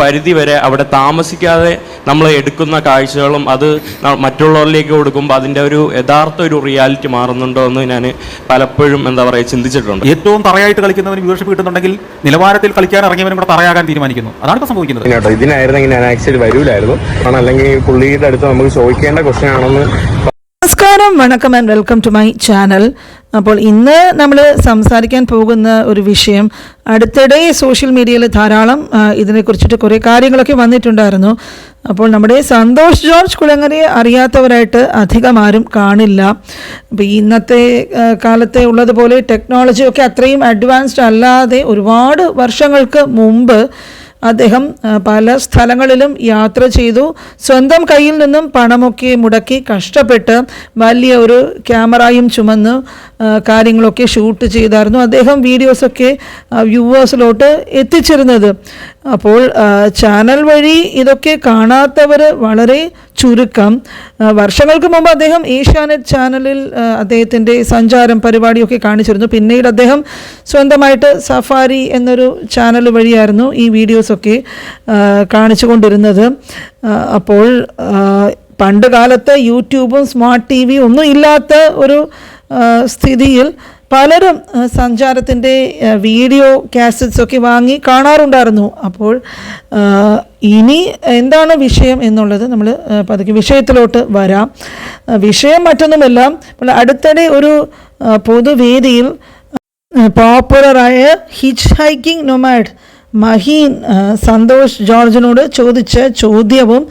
പരിധി വരെ അവിടെ താമസിക്കാതെ നമ്മൾ എടുക്കുന്ന കാഴ്ചകളും അത് മറ്റുള്ളവരിലേക്ക് കൊടുക്കുമ്പോൾ അതിന്റെ ഒരു യഥാർത്ഥ ഒരു റിയാലിറ്റി മാറുന്നുണ്ടോ എന്ന് ഞാൻ പലപ്പോഴും എന്താ പറയുക ചിന്തിച്ചിട്ടുണ്ട്. ഏറ്റവും തറയായിട്ട് കളിക്കുന്നവന് വ്യൂവർഷിപ്പ് കിട്ടുന്നുണ്ടെങ്കിൽ നിലവാരത്തിൽ കളിക്കാൻ ഇറങ്ങിയവനും കൂടെ തറയാകാൻ തീരുമാനിക്കുന്നു. അതാണ് ഇപ്പോൾ സംഭവിക്കുന്നത്. കേട്ടോ ഇതിനായിരുന്നെങ്കിൽ ഞാൻ ആക്ച്വലി വരൂലായിരുന്നു. കാരണം അല്ലെങ്കിൽ പുള്ളിയുടെ അടുത്ത് നമുക്ക് ചോദിക്കേണ്ട ക്വസ്റ്റ്യൻ ആണെന്ന് നമസ്കാരം വണക്കം and welcome to my channel അപ്പോൾ ഇന്ന് നമ്മൾ സംസാരിക്കാൻ പോകുന്ന ഒരു വിഷയം അടുത്തിടെ സോഷ്യൽ മീഡിയയിൽ ധാരാളം ഇതിനെക്കുറിച്ചിട്ട് കുറേ കാര്യങ്ങളൊക്കെ വന്നിട്ടുണ്ടായിരുന്നു. അപ്പോൾ നമ്മുടെ സന്തോഷ് ജോർജ് കുളങ്ങരയെ അറിയാത്തവരായിട്ട് അധികം ആരും കാണില്ല. അപ്പോൾ ഇന്നത്തെ കാലത്തെ ഉള്ളതുപോലെ ടെക്നോളജി ഒക്കെ അത്രയും അഡ്വാൻസ്ഡ് അല്ലാതെ ഒരുപാട് വർഷങ്ങൾക്ക് മുമ്പ് അദ്ദേഹം പല സ്ഥലങ്ങളിലും യാത്ര ചെയ്തു. സ്വന്തം കയ്യിൽ നിന്നും പണമൊക്കെ മുടക്കി കഷ്ടപ്പെട്ട് വലിയ ഒരു ക്യാമറയും ചുമന്ന് കാര്യങ്ങളൊക്കെ ഷൂട്ട് ചെയ്തായിരുന്നു. അദ്ദേഹം വീഡിയോസൊക്കെ വ്യൂവേഴ്സിലോട്ട് എത്തിച്ചിരുന്നത്. അപ്പോൾ ചാനൽ വഴി ഇതൊക്കെ കാണാത്തവർ വളരെ ചുരുക്കം. വർഷങ്ങൾക്ക് മുമ്പ് അദ്ദേഹം ഏഷ്യാനെറ്റ് ചാനലിൽ അദ്ദേഹത്തിന്റെ സഞ്ചാരം പരിപാടിയൊക്കെ കാണിച്ചിരുന്നു. പിന്നീട് അദ്ദേഹം സ്വന്തമായിട്ട് സഫാരി എന്നൊരു ചാനൽ വഴിയായിരുന്നു ഈ വീഡിയോസൊക്കെ കാണിച്ചു കൊണ്ടിരുന്നത് അപ്പോൾ പണ്ട് കാലത്ത് യൂട്യൂബും സ്മാർട്ട് ടി വിയും ഒന്നും ഇല്ലാത്ത ഒരു സ്ഥിതിയിൽ പലരും സഞ്ചാരത്തിന്റെ വീഡിയോ കാസറ്റ്സ് ഒക്കെ വാങ്ങി കാണാറുണ്ടായിരുന്നു. അപ്പോൾ ഇനി എന്താണ് വിഷയം എന്നുള്ളത് നമ്മൾ പതുക്കെ വിഷയത്തിലോട്ട് വരാം. വിഷയം മറ്റൊന്നുമല്ല അടുത്തിടെ ഒരു പൊതുവേദിയിൽ പോപ്പുലറായ hitch hiking nomad Maheen Santhosh ജോർജിനോട് ചോദിച്ച ചോദ്യവും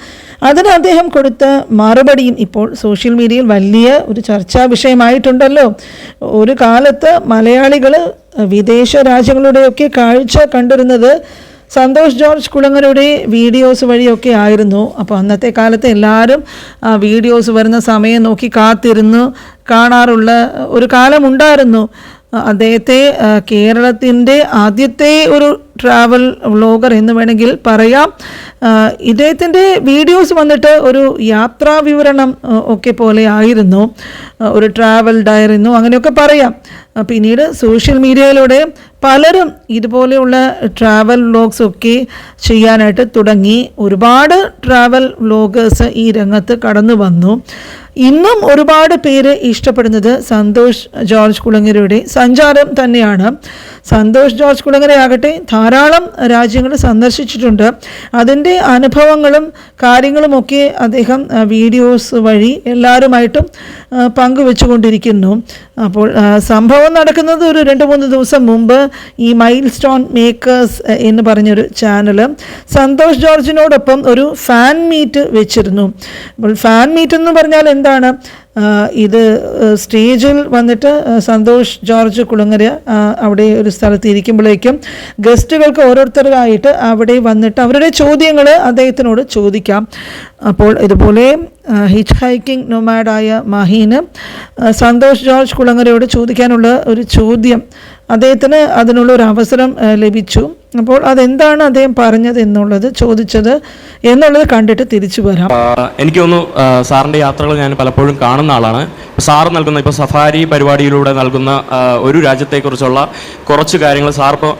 അതിന് അദ്ദേഹം കൊടുത്ത മറുപടിയും ഇപ്പോൾ സോഷ്യൽ മീഡിയയിൽ വലിയ ഒരു ചർച്ചാ വിഷയമായിട്ടുണ്ടല്ലോ. ഒരു കാലത്ത് മലയാളികൾ വിദേശ രാജ്യങ്ങളുടെയൊക്കെ കാഴ്ച കണ്ടിരുന്നത് സന്തോഷ് ജോർജ് കുളങ്ങരുടെ വീഡിയോസ് വഴിയൊക്കെ ആയിരുന്നു. അപ്പോൾ അന്നത്തെ കാലത്ത് എല്ലാവരും ആ വീഡിയോസ് വരുന്ന സമയം നോക്കി കാത്തിരുന്ന് കാണാറുള്ള ഒരു കാലമുണ്ടായിരുന്നു. അദ്ദേഹത്തെ കേരളത്തിന്റെ ആദ്യത്തെ ഒരു ട്രാവൽ വ്ളോഗർ എന്ന് വേണമെങ്കിൽ പറയാം. ഇദ്ദേഹത്തിന്റെ വീഡിയോസ് വന്നിട്ട് ഒരു യാത്രാ വിവരണം ഒക്കെ പോലെ ആയിരുന്നു. ഒരു ട്രാവൽ ഡയറിന്നു അങ്ങനെയൊക്കെ പറയാം. പിന്നീട് സോഷ്യൽ മീഡിയയിലൂടെ പലരും ഇതുപോലെയുള്ള ട്രാവൽ വ്ളോഗ്സ് ഒക്കെ ചെയ്യാനായിട്ട് തുടങ്ങി. ഒരുപാട് ട്രാവൽ വ്ളോഗേഴ്സ് ഈ രംഗത്ത് കടന്നു വന്നു. ഇന്നും ഒരുപാട് പേര് ഇഷ്ടപ്പെടുന്നത് സന്തോഷ് ജോർജ് കുളങ്ങരയുടെ സഞ്ചാരം തന്നെയാണ്. സന്തോഷ് ജോർജ് കുളങ്ങരയാകട്ടെ ധാരാളം രാജ്യങ്ങൾ സന്ദർശിച്ചിട്ടുണ്ട്. അതിന്റെ അനുഭവങ്ങളും കാര്യങ്ങളുമൊക്കെ അദ്ദേഹം വീഡിയോസ് വഴി എല്ലാവരുമായിട്ടും പങ്കുവെച്ചുകൊണ്ടിരിക്കുന്നു. അപ്പോൾ സംഭവം നടക്കുന്നത് ഒരു രണ്ട് മൂന്ന് ദിവസം മുമ്പ് ഈ മൈൽ സ്റ്റോൺ മേക്കേഴ്സ് എന്ന് പറഞ്ഞൊരു ചാനൽ സന്തോഷ് ജോർജിനോടൊപ്പം ഒരു ഫാൻ മീറ്റ് വെച്ചിരുന്നു. അപ്പോൾ ഫാൻ മീറ്റ് എന്ന് പറഞ്ഞാൽ എന്താണ്? ഇത് സ്റ്റേജിൽ വന്നിട്ട് സന്തോഷ് ജോർജ് കുളങ്ങര അവിടെ ഒരു സ്ഥലത്ത് ഇരിക്കുമ്പോഴേക്കും ഗസ്റ്റുകൾക്ക് ഓരോരുത്തരായിട്ട് അവിടെ വന്നിട്ട് അവരുടെ ചോദ്യങ്ങൾ അദ്ദേഹത്തിനോട് ചോദിക്കാം. അപ്പോൾ ഇതുപോലെ ഹിച്ച് ഹൈക്കിംഗ് നൊമാഡായ മഹീന് സന്തോഷ് ജോർജ് കുളങ്ങരയോട് ചോദിക്കാനുള്ള ഒരു ചോദ്യം അദ്ദേഹത്തിന് അതിനുള്ള ഒരു അവസരം ലഭിച്ചു. അപ്പോൾ അതെന്താണ് അദ്ദേഹം പറഞ്ഞത് എന്നുള്ളത് ചോദിച്ചത് എന്നുള്ളത് കണ്ടിട്ട് തിരിച്ചു വരാം. എനിക്ക് തോന്നുന്നു സാറിന്റെ യാത്രകൾ ഞാൻ പലപ്പോഴും കാണുന്ന ആളാണ്. സാർ നൽകുന്ന ഇപ്പോൾ സഫാരി പരിപാടിയിലൂടെ നൽകുന്ന ഒരു രാജ്യത്തെക്കുറിച്ചുള്ള കുറച്ച് കാര്യങ്ങൾ സാർ ഇപ്പോൾ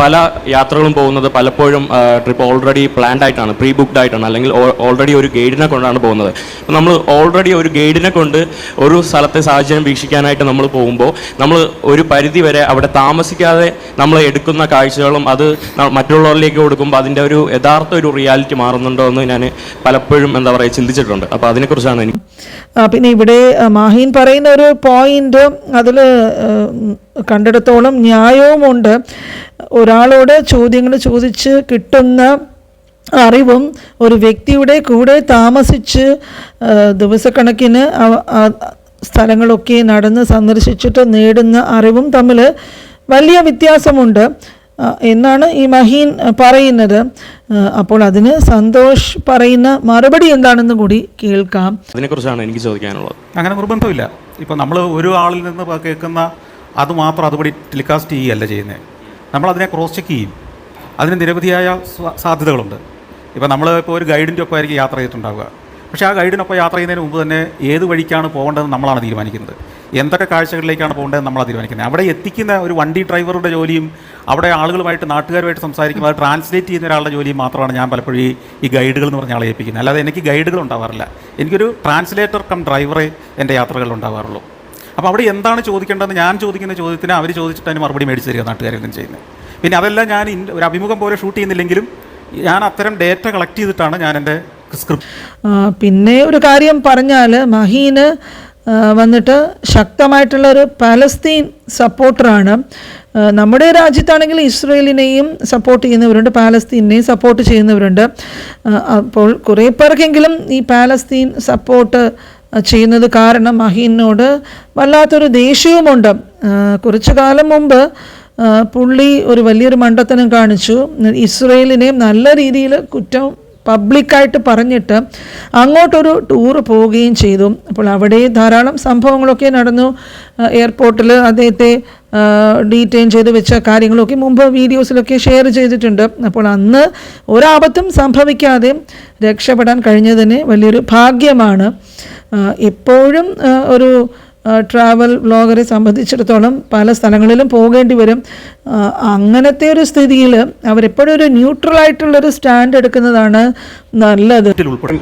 പല യാത്രകളും പോകുന്നത് പലപ്പോഴും ട്രിപ്പ് ഓൾറെഡി പ്ലാൻഡ് ആയിട്ടാണ് പ്രീ ബുക്ക്ഡ് ആയിട്ടാണ് അല്ലെങ്കിൽ ഓൾറെഡി ഒരു ഗൈഡിനെ കൊണ്ടാണ് പോകുന്നത്. നമ്മൾ ഓൾറെഡി ഒരു ഗൈഡിനെ കൊണ്ട് ഒരു സ്ഥലത്തെ സാഹചര്യം വീക്ഷിക്കാനായിട്ട് നമ്മൾ പോകുമ്പോൾ നമ്മൾ ഒരു പരിധി വരെ അവിടെ താമസിക്കാതെ നമ്മൾ എടുക്കുന്ന കാഴ്ചകളും അത് മറ്റുള്ളവരിലേക്ക് കൊടുക്കുമ്പോൾ അതിന്റെ ഒരു യഥാർത്ഥ ഒരു റിയാലിറ്റി മാറുന്നുണ്ടോ എന്ന് ഞാൻ പലപ്പോഴും എന്താ പറയുക ചിന്തിച്ചിട്ടുണ്ട്. അപ്പോൾ അതിനെക്കുറിച്ചാണ് എനിക്ക് പിന്നെ ഇവിടെ മാഹീൻ പറയുന്ന ഒരു പോയിന്റ് അതിൽ കണ്ടെടുത്തോളം ന്യായവുമുണ്ട്. ഒരാളോട് ചോദ്യങ്ങൾ ചോദിച്ച് കിട്ടുന്ന അറിവും ഒരു വ്യക്തിയുടെ കൂടെ താമസിച്ച് ദിവസക്കണക്കിന് സ്ഥലങ്ങളൊക്കെ നടന്ന് സന്ദർശിച്ചിട്ട് നേടുന്ന അറിവും തമ്മിൽ വലിയ വ്യത്യാസമുണ്ട്. എന്നാണ് ഈ മഹീൻ പറയുന്നത്. അപ്പോൾ അതിന് സന്തോഷ് പറയുന്ന മറുപടി എന്താണെന്ന് കൂടി കേൾക്കാം. അതിനെക്കുറിച്ചാണ് എനിക്ക് ചോദിക്കാനുള്ളത്. അങ്ങനെ നിർബന്ധമില്ല. ഇപ്പോൾ നമ്മൾ ഒരു ആളിൽ നിന്ന് കേൾക്കുന്ന അത് മാത്രം അതുപടി ടെലികാസ്റ്റ് ചെയ്യുകയല്ല ചെയ്യുന്നത് നമ്മൾ അതിനെ ക്രോസ് ചെക്ക് ചെയ്യും. അതിന് നിരവധിയായ സാധ്യതകളുണ്ട്. ഇപ്പോൾ നമ്മൾ ഇപ്പോൾ ഒരു ഗൈഡിന്റെ ഒപ്പം ആയിരിക്കും യാത്ര ചെയ്തിട്ടുണ്ടാവുക. പക്ഷേ ആ ഗൈഡിനൊപ്പം യാത്ര ചെയ്യുന്നതിന് മുമ്പ് തന്നെ ഏത് വഴിക്കാണ് പോകേണ്ടതെന്ന് നമ്മളാണ് തീരുമാനിക്കുന്നത്. എന്തൊക്കെ കാഴ്ചകളിലേക്കാണ് പോകേണ്ടതെന്ന് നമ്മളാണ് തീരുമാനിക്കുന്നത്. അവിടെ എത്തിക്കുന്ന ഒരു വണ്ടി ഡ്രൈവറുടെ ജോലിയും അവിടെ ആളുകളുമായിട്ട് നാട്ടുകാരുമായിട്ട് സംസാരിക്കുമ്പോൾ അത് ട്രാൻസ്ലേറ്റ് ചെയ്യുന്ന ഒരാളുടെ ജോലിയും മാത്രമാണ് ഞാൻ പലപ്പോഴും ഈ- ഗൈഡുകൾ എന്ന് പറഞ്ഞ ആളെ ഏൽപ്പിക്കുന്നത്. അല്ലാതെ എനിക്ക് ഗൈഡുകൾ ഉണ്ടാവാറില്ല. എനിക്കൊരു ട്രാൻസ്ലേറ്റർ കം ഡ്രൈവറെ എന്റെ യാത്രകളിൽ ഉണ്ടാവാറുള്ളൂ. അപ്പോൾ അവിടെ എന്താണ് ചോദിക്കേണ്ടതെന്ന് ഞാൻ ചോദിക്കുന്ന ചോദ്യത്തിന് അവർ ചോദിച്ചിട്ട് അതിന് മറുപടി മേടിച്ച് തരിക നാട്ടുകാരെന്തും ചെയ്യുന്നത്. പിന്നെ അതെല്ലാം ഞാൻ ഒരു അഭിമുഖം പോലെ ഷൂട്ട് ചെയ്യുന്നില്ലെങ്കിലും ഞാൻ അത്തരം ഡേറ്റ കളക്ട് ചെയ്തിട്ടാണ് ഞാൻ എന്റെ പിന്നെ ഒരു കാര്യം പറഞ്ഞാൽ മഹീന് വന്നിട്ട് ശക്തമായിട്ടുള്ള ഒരു പാലസ്തീൻ സപ്പോർട്ടറാണ്. നമ്മുടെ രാജ്യത്താണെങ്കിൽ ഇസ്രയേലിനെയും സപ്പോർട്ട് ചെയ്യുന്നവരുണ്ട് പാലസ്തീനെയും സപ്പോർട്ട് ചെയ്യുന്നവരുണ്ട്. അപ്പോൾ കുറേ പേർക്കെങ്കിലും ഈ പാലസ്തീൻ സപ്പോർട്ട് ചെയ്യുന്നത് കാരണം മഹീനോട് വല്ലാത്തൊരു ദേഷ്യവുമുണ്ട്. കുറച്ചു കാലം മുമ്പ് പുള്ളി ഒരു വലിയൊരു മണ്ടത്തനം കാണിച്ചു. ഇസ്രയേലിനെ നല്ല രീതിയിൽ കുറ്റം പബ്ലിക്കായിട്ട് പറഞ്ഞിട്ട് അങ്ങോട്ടൊരു ടൂർ പോവുകയും ചെയ്തു. അപ്പോൾ അവിടെ ധാരാളം സംഭവങ്ങളൊക്കെ നടന്നു. എയർപോർട്ടിൽ അദ്ദേഹത്തെ ഡീറ്റെയിൻ ചെയ്ത് വെച്ച കാര്യങ്ങളൊക്കെ മുമ്പ് വീഡിയോസിലൊക്കെ ഷെയർ ചെയ്തിട്ടുണ്ട്. അപ്പോൾ അന്ന് ഒരാപത്തും സംഭവിക്കാതെ രക്ഷപ്പെടാൻ കഴിഞ്ഞതിന് വലിയൊരു ഭാഗ്യമാണ്. എപ്പോഴും ഒരു ട്രാവൽ വ്ളോഗറെ സംബന്ധിച്ചിടത്തോളം പല സ്ഥലങ്ങളിലും പോകേണ്ടി വരും. അങ്ങനത്തെ ഒരു സ്ഥിതിയിൽ അവരെപ്പോഴും ഒരു ന്യൂട്രൽ ആയിട്ടുള്ളൊരു സ്റ്റാൻഡ് എടുക്കുന്നതാണ് നല്ലത്.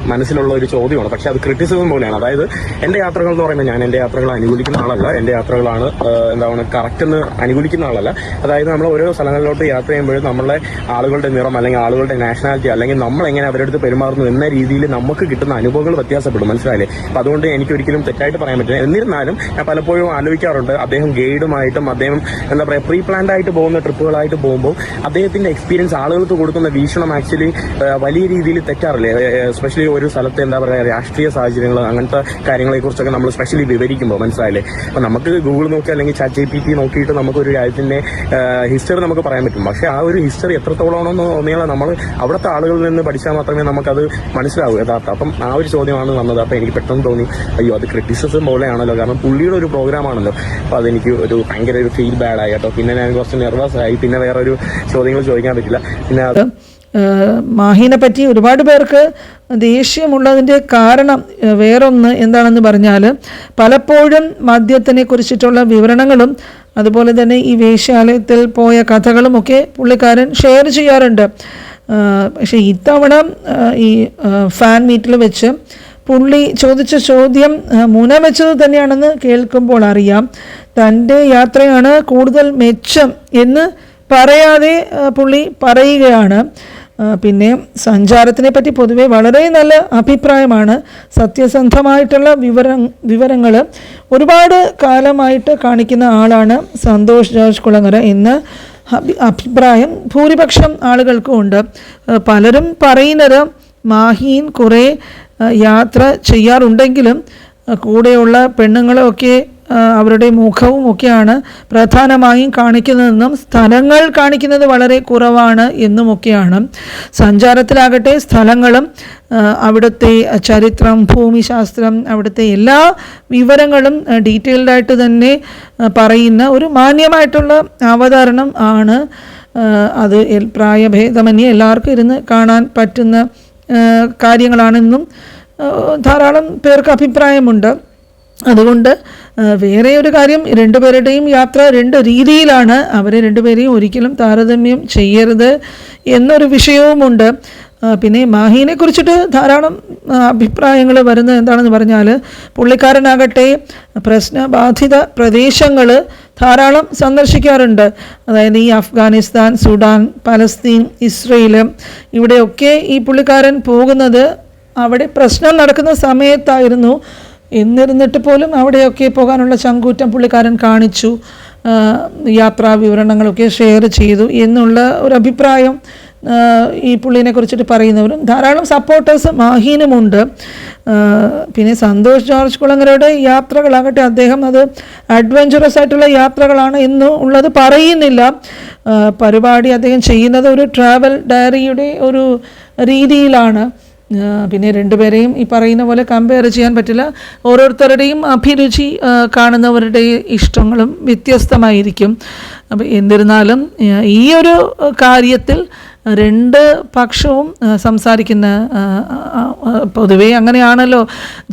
മനസ്സിലുള്ള ഒരു ചോദ്യമാണ്. പക്ഷെ അത് ക്രിറ്റിസിസം പോലെയാണ്. അതായത് എന്റെ യാത്രകൾ എന്ന് പറയുമ്പോൾ ഞാൻ എന്റെ യാത്രകൾ അനുകൂലിക്കുന്ന ആളല്ല. എന്റെ യാത്രകളാണ് എന്താണ് കറക്റ്റ് എന്ന് അനുകൂലിക്കുന്ന ആളല്ല. അതായത് നമ്മൾ ഓരോ സ്ഥലങ്ങളിലോട്ട് യാത്ര ചെയ്യുമ്പോഴും നമ്മളെ ആളുകളുടെ നിറം അല്ലെങ്കിൽ ആളുകളുടെ നാഷണാലിറ്റി അല്ലെങ്കിൽ നമ്മൾ എങ്ങനെ അവരുടെ അടുത്ത് പെരുമാറുന്നു എന്ന രീതിയിൽ നമുക്ക് കിട്ടുന്ന അനുഭവങ്ങൾ വ്യത്യാസപ്പെടും. മനസ്സിലായില്ലേ? അപ്പൊ അതുകൊണ്ട് എനിക്ക് ഒരിക്കലും തെറ്റായിട്ട് പറയാൻ പറ്റില്ല. എന്നിരുന്നാലും ഞാൻ പലപ്പോഴും ആലോചിക്കാറുണ്ട്. അദ്ദേഹം ഗൈഡുമായിട്ടും അദ്ദേഹം എന്താ പറയുക പ്രീ പ്ലാൻഡ് ആയിട്ട് പോകുന്ന ട്രിപ്പുകളായിട്ട് പോകുമ്പോൾ അദ്ദേഹത്തിന്റെ എക്സ്പീരിയൻസ് ആളുകൾക്ക് കൊടുക്കുന്ന വീക്ഷണം ആക്ച്വലി വലിയ രീതിയിൽ തെറ്റാറില്ലേ? സ്പെഷ്യലി ഒരു സ്ഥലത്തെ എന്താ പറയുക രാഷ്ട്രീയ സാഹചര്യങ്ങൾ അങ്ങനത്തെ കാര്യങ്ങളെ കുറിച്ചൊക്കെ നമ്മൾ സ്പെഷ്യലി വിവരിക്കുമ്പോൾ മനസ്സിലായില്ലേ? അപ്പൊ നമുക്ക് ഗൂഗിൾ നോക്കി അല്ലെങ്കിൽ ചാറ്റ് ജി പി ടി നോക്കിയിട്ട് നമുക്ക് ഒരു രാജ്യത്തിന്റെ ഹിസ്റ്ററി നമുക്ക് പറയാൻ പറ്റും. പക്ഷെ ആ ഒരു ഹിസ്റ്ററി എത്രത്തോളമാണെന്ന് തോന്നിയാൽ നമ്മൾ അവിടുത്തെ ആളുകളിൽ നിന്ന് പഠിച്ചാൽ മാത്രമേ നമുക്കത് മനസ്സിലാവൂ യഥാർത്ഥം. അപ്പം ആ ഒരു ചോദ്യമാണ് വന്നത്. അപ്പൊ എനിക്ക് പെട്ടെന്ന് തോന്നി അയ്യോ അത് ക്രിറ്റിസിസം പോലെയാണല്ലോ. കാരണം പുള്ളിയുടെ ഒരു പ്രോഗ്രാം അപ്പോൾ അപ്പൊ അതെനിക്ക് ഒരു ഭയങ്കര ഒരു ഫീൽ ബാഡ് ആയി കേട്ടോ. പിന്നെ ഞാൻ കുറച്ച് നെർവസ് ആയി. പിന്നെ വേറെ ഒരു ചോദ്യങ്ങൾ ചോദിക്കാൻ പറ്റില്ല. പിന്നെ മാഹിനെ പറ്റി ഒരുപാട് പേർക്ക് ദേഷ്യമുള്ളതിന്റെ കാരണം വേറൊന്ന് എന്താണെന്ന് പറഞ്ഞാൽ പലപ്പോഴും മദ്യത്തിനെ കുറിച്ചിട്ടുള്ള വിവരണങ്ങളും അതുപോലെ തന്നെ ഈ വേശ്യാലയത്തിൽ പോയ കഥകളുമൊക്കെ പുള്ളിക്കാരൻ ഷെയർ ചെയ്യാറുണ്ട്. പക്ഷേ ഇത്തവണ ഈ ഫാൻ മീറ്റിൽ വെച്ച് പുള്ളി ചോദിച്ച ചോദ്യം മുന വെച്ചത് തന്നെയാണെന്ന് കേൾക്കുമ്പോൾ അറിയാം. തന്റെ യാത്രയാണ് കൂടുതൽ മെച്ചം എന്ന് പറയാതെ പുള്ളി പറയുകയാണ്. പിന്നെ സഞ്ചാരത്തിനെ പറ്റി പൊതുവെ വളരെ നല്ല അഭിപ്രായമാണ്. സത്യസന്ധമായിട്ടുള്ള വിവര വിവരങ്ങൾ ഒരുപാട് കാലമായിട്ട് കാണിക്കുന്ന ആളാണ് സന്തോഷ് ജോർജ് കുളങ്ങര എന്ന് അഭിപ്രായം ഭൂരിപക്ഷം ആളുകൾക്കും ഉണ്ട്. പലരും പറയുന്നത് മാഹീൻ കുറേ യാത്ര ചെയ്യാറുണ്ടെങ്കിലും കൂടെയുള്ള പെണ്ണുങ്ങളെയൊക്കെ ആ, അവരുടെ മുഖവും ഒക്കെയാണ് പ്രധാനമായും കാണിക്കുന്നതെന്നും സ്ഥലങ്ങൾ കാണിക്കുന്നത് വളരെ കുറവാണ് എന്നുമൊക്കെയാണ്. സഞ്ചാരത്തിലാകട്ടെ സ്ഥലങ്ങളും അവിടുത്തെ ചരിത്രം ഭൂമിശാസ്ത്രം അവിടുത്തെ എല്ലാ വിവരങ്ങളും ഡീറ്റെയിൽഡായിട്ട് തന്നെ പറയുന്ന ഒരു മാന്യമായിട്ടുള്ള അവതരണം ആണ് അത് പ്രായഭേദമന്യേ എല്ലാവർക്കും ഇരുന്ന് കാണാൻ പറ്റുന്ന കാര്യങ്ങളാണെന്നും ധാരാളം പേർക്ക് അഭിപ്രായമുണ്ട്. അതുകൊണ്ട് വേറെ ഒരു കാര്യം രണ്ടുപേരുടെയും യാത്ര രണ്ട് രീതിയിലാണ്. അവരെ രണ്ടുപേരെയും ഒരിക്കലും താരതമ്യം ചെയ്യരുത് എന്നൊരു വിഷയവുമുണ്ട്. പിന്നെ മാഹീനെ കുറിച്ചിട്ട് ധാരാളം അഭിപ്രായങ്ങൾ വരുന്നത് എന്താണെന്ന് പറഞ്ഞാൽ പുള്ളിക്കാരനാകട്ടെ പ്രശ്നബാധിത പ്രദേശങ്ങൾ ധാരാളം സന്ദർശിക്കാറുണ്ട്. അതായത് ഈ അഫ്ഗാനിസ്ഥാൻ സുഡാൻ പലസ്തീൻ ഇസ്രയേൽ ഇവിടെയൊക്കെ ഈ പുള്ളിക്കാരൻ പോകുന്നത് അവിടെ പ്രശ്നം നടക്കുന്ന സമയത്തായിരുന്നു എന്നിരുന്നിട്ട് പോലും അവിടെയൊക്കെ പോകാനുള്ള ചങ്കൂറ്റം പുള്ളിക്കാരൻ കാണിച്ചു യാത്രാ വിവരണങ്ങളൊക്കെ ഷെയർ ചെയ്തു എന്നുള്ള ഒരു അഭിപ്രായം ഈ പുള്ളിനെ കുറിച്ചിട്ട് പറയുന്നവരും ധാരാളം സപ്പോർട്ടേഴ്സ് മാഹീനുമുണ്ട് പിന്നെ സന്തോഷ് ജോർജ് കുളങ്ങരയുടെ യാത്രകളാകട്ടെ അദ്ദേഹം അത് അഡ്വഞ്ചറസ് ആയിട്ടുള്ള യാത്രകളാണ് എന്ന് ഉള്ളത് പറയുന്നില്ല. പരിപാടി അദ്ദേഹം ചെയ്യുന്നത് ഒരു ട്രാവൽ ഡയറിയുടെ ഒരു രീതിയിലാണ്. പിന്നെ രണ്ടുപേരെയും ഈ പറയുന്ന പോലെ കമ്പയർ ചെയ്യാൻ പറ്റില്ല. ഓരോരുത്തരുടെയും അഭിരുചി കാണുന്നവരുടെ ഇഷ്ടങ്ങളും വ്യത്യസ്തമായിരിക്കും. അപ്പം എന്നിരുന്നാലും ഈ ഒരു കാര്യത്തിൽ രണ്ട് പക്ഷവും സംസാരിക്കുന്ന പൊതുവേ അങ്ങനെയാണല്ലോ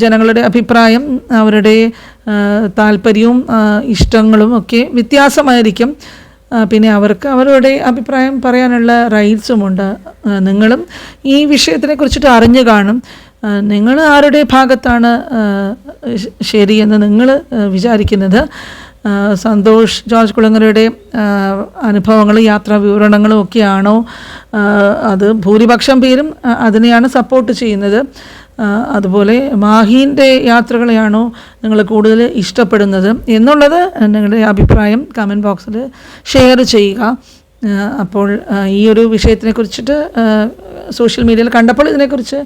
ജനങ്ങളുടെ അഭിപ്രായം അവരുടെ താല്പര്യവും ഇഷ്ടങ്ങളും ഒക്കെ വ്യത്യാസമായിരിക്കും. പിന്നെ അവർക്ക് അവരുടെ അഭിപ്രായം പറയാനുള്ള റൈറ്റ്സുമുണ്ട് നിങ്ങളും ഈ വിഷയത്തിനെ കുറിച്ചിട്ട് അറിഞ്ഞു കാണും. നിങ്ങൾ ആരുടെ ഭാഗത്താണ് ശരിയെന്ന് നിങ്ങൾ വിചാരിക്കുന്നത്. സന്തോഷ് ജോർജ് കുളങ്ങരയുടെ അനുഭവങ്ങളും യാത്രാ വിവരണങ്ങളും ഒക്കെയാണോ? അത് ഭൂരിപക്ഷം പേരും അതിനെയാണ് സപ്പോർട്ട് ചെയ്യുന്നത്. അതുപോലെ മാഹീന്റെ യാത്രകളെയാണോ നിങ്ങൾ കൂടുതൽ ഇഷ്ടപ്പെടുന്നത് എന്നുള്ളത് നിങ്ങളുടെ അഭിപ്രായം കമന്റ് ബോക്സിൽ ഷെയർ ചെയ്യുക. അപ്പോൾ ഈ ഒരു വിഷയത്തിനെ കുറിച്ചിട്ട് സോഷ്യൽ മീഡിയയിൽ കണ്ടപ്പോൾ ഇതിനെക്കുറിച്ച്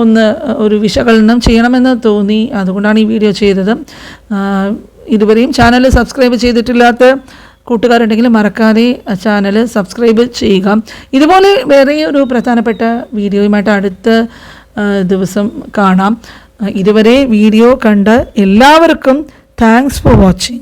ഒന്ന് ഒരു വിശകലനം ചെയ്യണമെന്ന് തോന്നി. അതുകൊണ്ടാണ് ഈ വീഡിയോ ചെയ്തത്. ഇതുവരെയും ചാനൽ സബ്സ്ക്രൈബ് ചെയ്തിട്ടില്ലാത്ത കൂട്ടുകാരുണ്ടെങ്കിൽ മറക്കാതെ ചാനൽ സബ്സ്ക്രൈബ് ചെയ്യുക. ഇതുപോലെ വേറെ ഒരു പ്രധാനപ്പെട്ട വീഡിയോയുമായിട്ട് അടുത്ത ദിവസം കാണാം. ഇതുവരെ വീഡിയോ കണ്ട എല്ലാവർക്കും താങ്ക്സ് ഫോർ വാച്ചിങ്